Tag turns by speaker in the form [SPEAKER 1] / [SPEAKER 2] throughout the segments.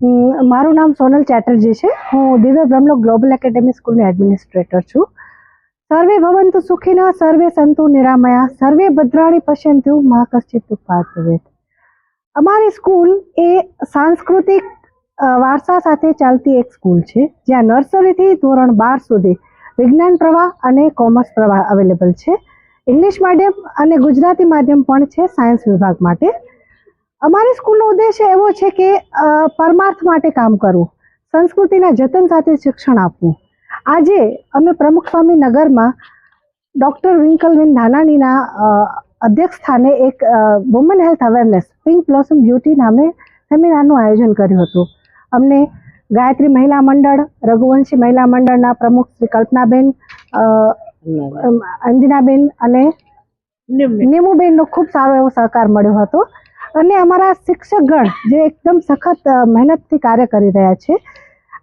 [SPEAKER 1] મારું નામ સોનલ ચેટર્જી છે. હું દિવ્ય બ્રહ્મલોક ગ્લોબલ એકેડેમી સ્કૂલની એડમિનિસ્ટ્રેટર છું. સર્વે ભવંતુ સુખીના, સર્વે સંતુ નિરામયા, સર્વે ભદ્રાણી પશ્યંતુ મા કશ્ચિત ઉપાત અમારી સ્કૂલ એ સાંસ્કૃતિક વારસા સાથે ચાલતી એક સ્કૂલ છે, જ્યાં નર્સરીથી ધોરણ બાર સુધી વિજ્ઞાન પ્રવાહ અને કોમર્સ પ્રવાહ અવેલેબલ છે. ઇંગ્લિશ માધ્યમ અને ગુજરાતી માધ્યમ પણ છે, સાયન્સ વિભાગ માટે. અમારી સ્કૂલનો ઉદ્દેશ્ય એવો છે કે પરમાર્થ માટે કામ કરવું સંસ્કૃતિના જતન સાથે શિક્ષણ આપવું. આજે અમે પ્રમુખ સ્વામી નગરમાં ડૉક્ટર વિંકલબેન ધાનાણીના અધ્યક્ષ સ્થાને એક woman health awareness pink blossom beauty નામે સેમિનારનું આયોજન કર્યું હતું. અમને ગાયત્રી મહિલા મંડળ રઘુવંશી મહિલા મંડળના પ્રમુખ શ્રી કલ્પનાબેન અંજનાબેન. અને નેમુબેનનો ખૂબ સારો એવો સહકાર મળ્યો હતો. અને અમારા શિક્ષકગણ જે એકદમ સખત મહેનતથી કાર્ય કરી રહ્યા છે.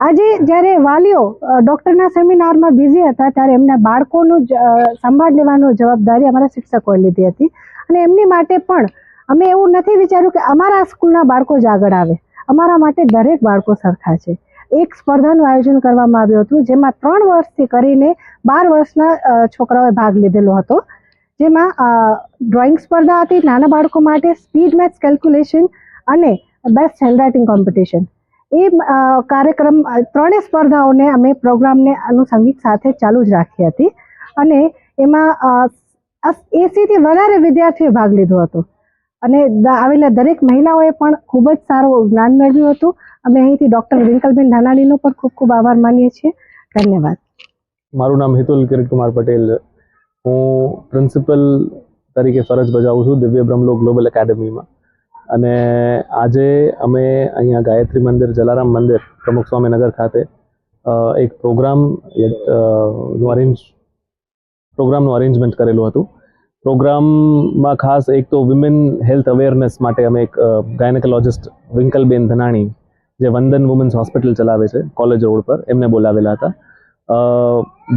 [SPEAKER 1] આજે જ્યારે વાલીઓ ડૉક્ટરના સેમિનારમાં બિઝી હતા ત્યારે એમના બાળકોનું સંભાળ લેવાનું જવાબદારી અમારા શિક્ષકોએ લીધી હતી. અને એમની માટે પણ અમે એવું નથી વિચાર્યું કે અમારા સ્કૂલના બાળકો જ આગળ આવે. અમારા માટે દરેક બાળકો સરખા છે. એક સ્પર્ધાનું આયોજન કરવામાં આવ્યું હતું, જેમાં ત્રણ વર્ષથી કરીને બાર વર્ષના છોકરાઓએ ભાગ લીધેલો હતો. જેમાં ડ્રોઈંગ સ્પર્ધા હતી, નાના બાળકો માટે સ્પીડ મેથ્સ કેલ્ક્યુલેશન અને બેસ્ટ હેન્ડરાઇટિંગ કોમ્પિટિશન એ કાર્યક્રમ ત્રણેય સ્પર્ધાઓને અમે પ્રોગ્રામને આનુષંગિક સાથે ચાલુ જ રાખી હતી. અને એમાં એસીથી વધારે વિદ્યાર્થીઓએ ભાગ લીધો હતો. અને આવેલા દરેક મહિલાઓએ પણ ખૂબ જ સારું જ્ઞાન મેળવ્યું હતું. અમે અહીંથી ડૉક્ટર વિંકલબેન ધાનાણીનો પણ ખૂબ ખૂબ આભાર માનીએ છીએ. ધન્યવાદ.
[SPEAKER 2] મારું નામ હિતુલ કિરીટકુમાર પટેલ. હું પ્રિન્સિપલ તરીકે ફરજ બજાવું છું દિવ્ય બ્રહ્મલો ગ્લોબલ એકેડમીમાં. અને આજે અમે અહીંયા ગાયત્રી મંદિર, જલારામ મંદિર, પ્રમુખ સ્વામીનગર ખાતે એક પ્રોગ્રામનું અરેન્જ પ્રોગ્રામનું અરેન્જમેન્ટ કરેલું હતું. પ્રોગ્રામમાં ખાસ એક તો વિમેન હેલ્થ અવેરનેસ માટે અમે એક ગાયનેકોલોજિસ્ટ વિંકલબેન ધનાણી, જે વંદન વુમન્સ હોસ્પિટલ ચલાવે છે કોલેજ રોડ પર, એમને બોલાવેલા હતા.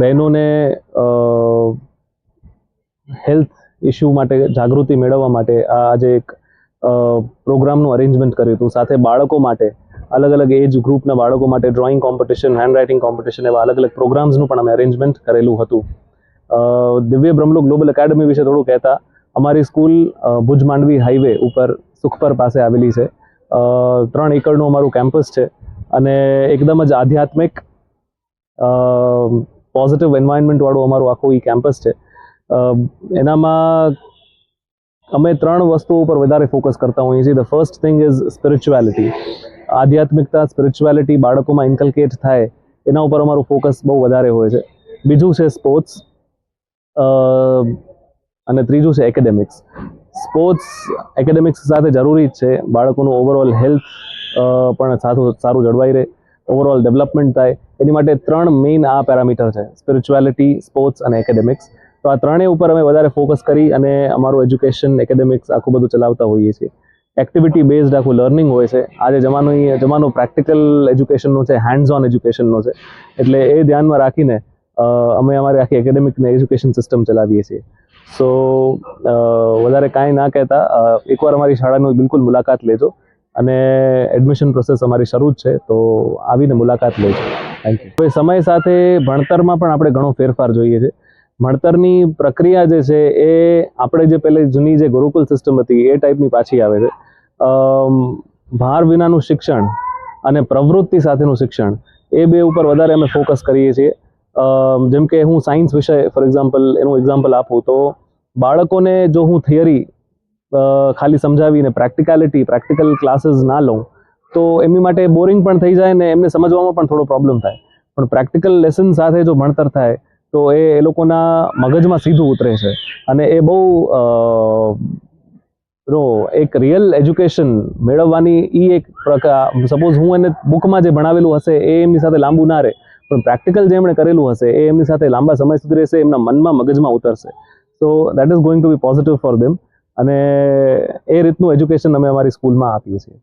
[SPEAKER 2] બહેનોને હેલ્થ ઇશ્યુ માટે જાગૃતિ મેળવવા માટે આ આજે એક પ્રોગ્રામનું અરેન્જમેન્ટ કર્યું હતું. સાથે બાળકો માટે, અલગ અલગ એજ ગ્રુપના બાળકો માટે drawing competition handwriting competition એવા અલગ અલગ પ્રોગ્રામ્સનું પણ અમે અરેન્જમેન્ટ કરેલું હતું. દિવ્ય બ્રહ્મલો ગ્લોબલ એકેડમી વિશે થોડું કહેતા, અમારી સ્કૂલ ભુજ માંડવી હાઈવે ઉપર સુખપર પાસે આવેલી છે. ત્રણ એકરનું અમારું કેમ્પસ છે અને એકદમ જ આધ્યાત્મિક પોઝિટિવ એન્વાયરમેન્ટવાળું અમારું આખું એ કેમ્પસ છે. એનામાં અમે ત્રણ વસ્તુઓ ઉપર વધારે ફોકસ કરતા હોઈએ છીએ. The first thing is spirituality આધ્યાત્મિકતા સ્પિરિચ્યુઆલિટી બાળકોમાં ઇન્કલ્કેટ થાય, એના ઉપર અમારું ફોકસ બહુ વધારે હોય છે. બીજું છે સ્પોર્ટ્સ અને ત્રીજું છે એકેડેમિક્સ સ્પોર્ટ્સ એકેડેમિક્સ સાથે જરૂરી જ છે. બાળકોનું ઓવરઓલ હેલ્થ પણ સારું સારું જળવાઈ રહે. ઓવરઓલ ડેવલપમેન્ટ થાય. એની માટે ત્રણ મેઇન આ પેરામીટર છે. સ્પિરિચ્યુઆલિટી સ્પોર્ટ્સ અને એકેડેમિક્સ તો આ ત્રણેય ઉપર અમે વધારે ફોકસ કરી અને અમારું એજ્યુકેશન એકેડેમિક્સ આખું બધું ચલાવતા હોઈએ છીએ. એક્ટિવિટી બેઝડ આખું લર્નિંગ હોય છે. આજે જમાનો જમાનો પ્રેક્ટિકલ એજ્યુકેશનનો છે હેન્ડ્સ ઓન એજ્યુકેશનનો છે. એટલે એ ધ્યાનમાં રાખીને અમે અમારી આખી એકેડેમિક ને એજ્યુકેશન સિસ્ટમ ચલાવીએ છીએ. સો વધારે કાંઈ ના કહેતા. એકવાર અમારી શાળાની બિલકુલ મુલાકાત લેજો અને એડમિશન પ્રોસેસ અમારી શરૂ જ છે. તો આવીને મુલાકાત લેજો. થેન્ક યુ સમય સાથે ભણતરમાં પણ આપણે ઘણો ફેરફાર જોઈએ છે. ભણતરની પ્રક્રિયા જે છે એ આપણે જે પહેલે જૂની જે ગુરુકુલ સિસ્ટમ હતી, એ ટાઈપની પાછી આવે છે. ભાર વિનાનું શિક્ષણ અને પ્રવૃત્તિ સાથેનું શિક્ષણ, એ બે ઉપર વધારે અમે ફોકસ કરીએ છીએ. જેમ કે હું સાયન્સ વિષય ફોર એક્ઝામ્પલ એનું એક્ઝામ્પલ આપું તો બાળકોને જો હું થિયરી ખાલી સમજાવીને પ્રેક્ટિકાલિટી પ્રેક્ટિકલ ક્લાસીસ ના લઉં, તો એમની માટે બોરિંગ પણ થઈ જાય ને એમને સમજવામાં પણ થોડો પ્રોબ્લેમ થાય. પણ પ્રેક્ટિકલ લેસન સાથે જો ભણતર થાય તો એ એ લોકોના મગજમાં સીધું ઉતરે છે. અને એ બહુ નો એક રિયલ એજ્યુકેશન મેળવવાની એ એક પ્રકાર સપોઝ હું એને બુકમાં જે ભણાવેલું હશે, એ એમની સાથે લાંબુ ના રહે. પણ પ્રેક્ટિકલ જે એમણે કરેલું હશે, એ એમની સાથે લાંબા સમય સુધી રહેશે, એમના મનમાં મગજમાં ઉતરશે. So that is going to be positive for them અને એ રીતનું એજ્યુકેશન અમે અમારી સ્કૂલમાં આપીએ છીએ.